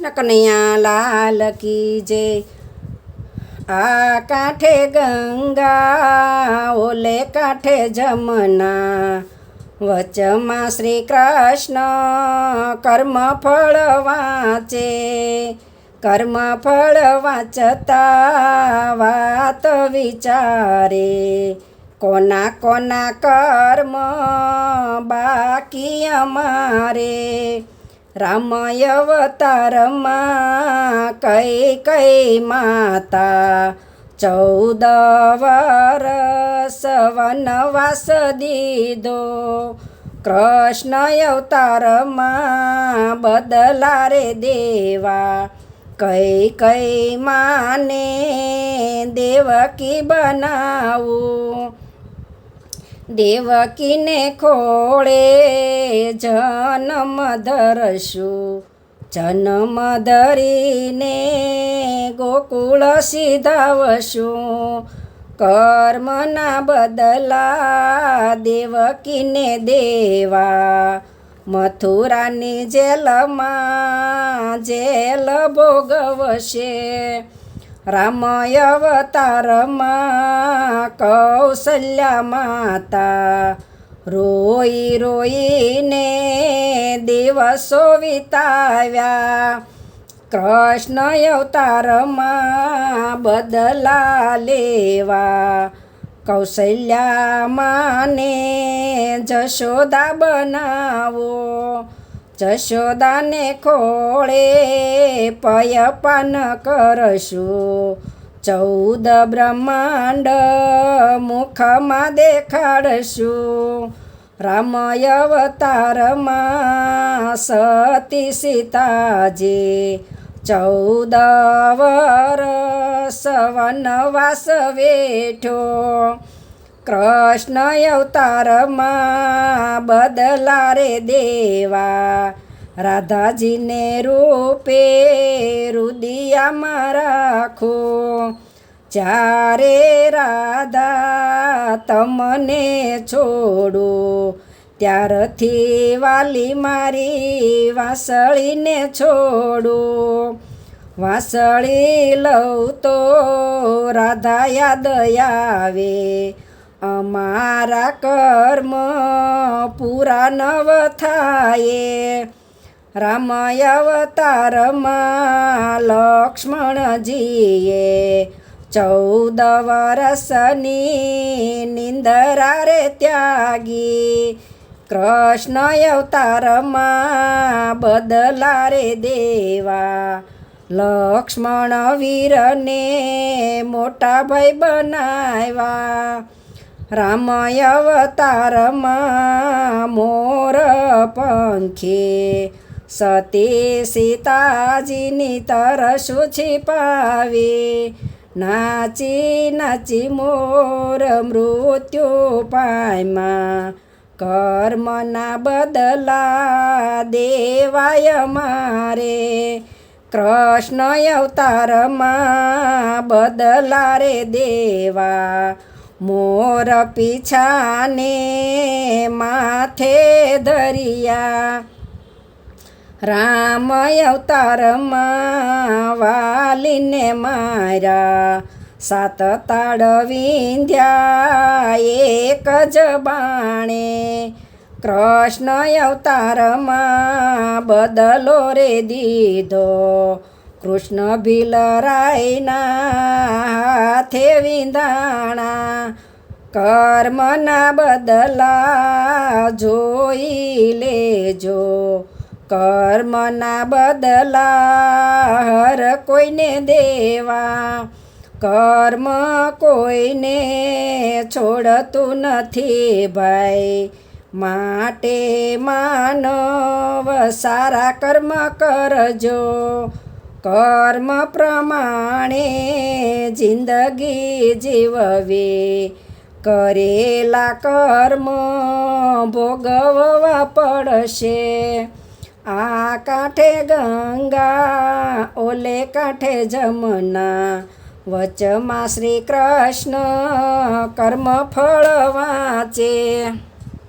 કૃષ્ણ લાલ કી જે આ કાંઠે ગંગા, ઓલે કાંઠે જમના. વચમાં શ્રી કૃષ્ણ કર્મ ફળ વાંચે. કર્મ ફળ વાંચતા વાત વિચારે. કોના કોના કર્મ બાકી અમારે. રામય અવતારમાં કઈ કઈ માતા ચૌદ વરસ વનવાસ દીધો. કૃષ્ણ અવતારમાં બદલા રે દેવા. કઈ કઈ માને દેવકી બનાવું. દેવકીને ખોળે જન્મ ધરશું. જન્મ ધરીને ગોકુળ સીધાવશું. કર્મના બદલા દેવકીને દેવા. મથુરાની જેલમાં જેલ ભોગવશે. રામય અવતારમાં કૌશલ્યા માતા રોઈ રોઈને દિવસો વિતાવ્યા. કૃષ્ણ અવતારમાં બદલા લેવા. કૌશલ્યા માને જશોદા બનાવો. જશોદાને ખોળે પયપાન કરશું. ચૌદ બ્રહ્માંડ મુખમાં દેખાડશું. રામય અવતારમાં સતી સીતાજી. ચૌદ વરસ વનવાસ વેઠો. કૃષ્ણ અવતારમાં બદલા રે દેવા. રાધાજીને રૂપે રુદિયામાં રાખો. ચારે રાધા તમને છોડો, ત્યારથી વાલી મારી વાસળીને છોડો. વાસળી લઉં તો રાધા યાદ આવે અમારા કર્મ પૂરા નવ થાય. રામય અવતારમાં લક્ષ્મણજીએ ચૌદ વરસની નિંદરા રે ત્યાગી. કૃષ્ણ અવતારમાં બદલા રે દેવા. લક્ષ્મણ વીરને મોટા ભાઈ બનાવ્યા. રામય અવતારમાં મોર પંખે સતી સીતાજીની તરસુ પાવી નાચી નાચી મોર મૃત્યુ પાયમાં કર્મના બદલા દેવાય મારે કૃષ્ણ અવતારમાં બદલા રે દેવા મોર પીછાને માથે ધરિયા. રામ અવતારમાં વાલીને માર્યા. સાત તાળ વિંધ્યા એક જ બાણે. કૃષ્ણ અવતારમાં બદલો રે દીધો. કૃષ્ણ ભીલરાયના હાથે વિંધાણા કર્મના બદલા જોઈ લેજો. કર્મના બદલા હર કોઈને દેવા. કર્મ કોઈને છોડતું નથી ભાઈ. માટે માનવ સારા કર્મ કરજો. કર્મ પ્રમાણે જિંદગી જીવવી. કરેલા કર્મ ભોગવવા પડશે. આ કાંઠે ગંગા, ઓલે કાંઠે જમના. વચમાં શ્રી કૃષ્ણ કર્મ ફળ વાંચે.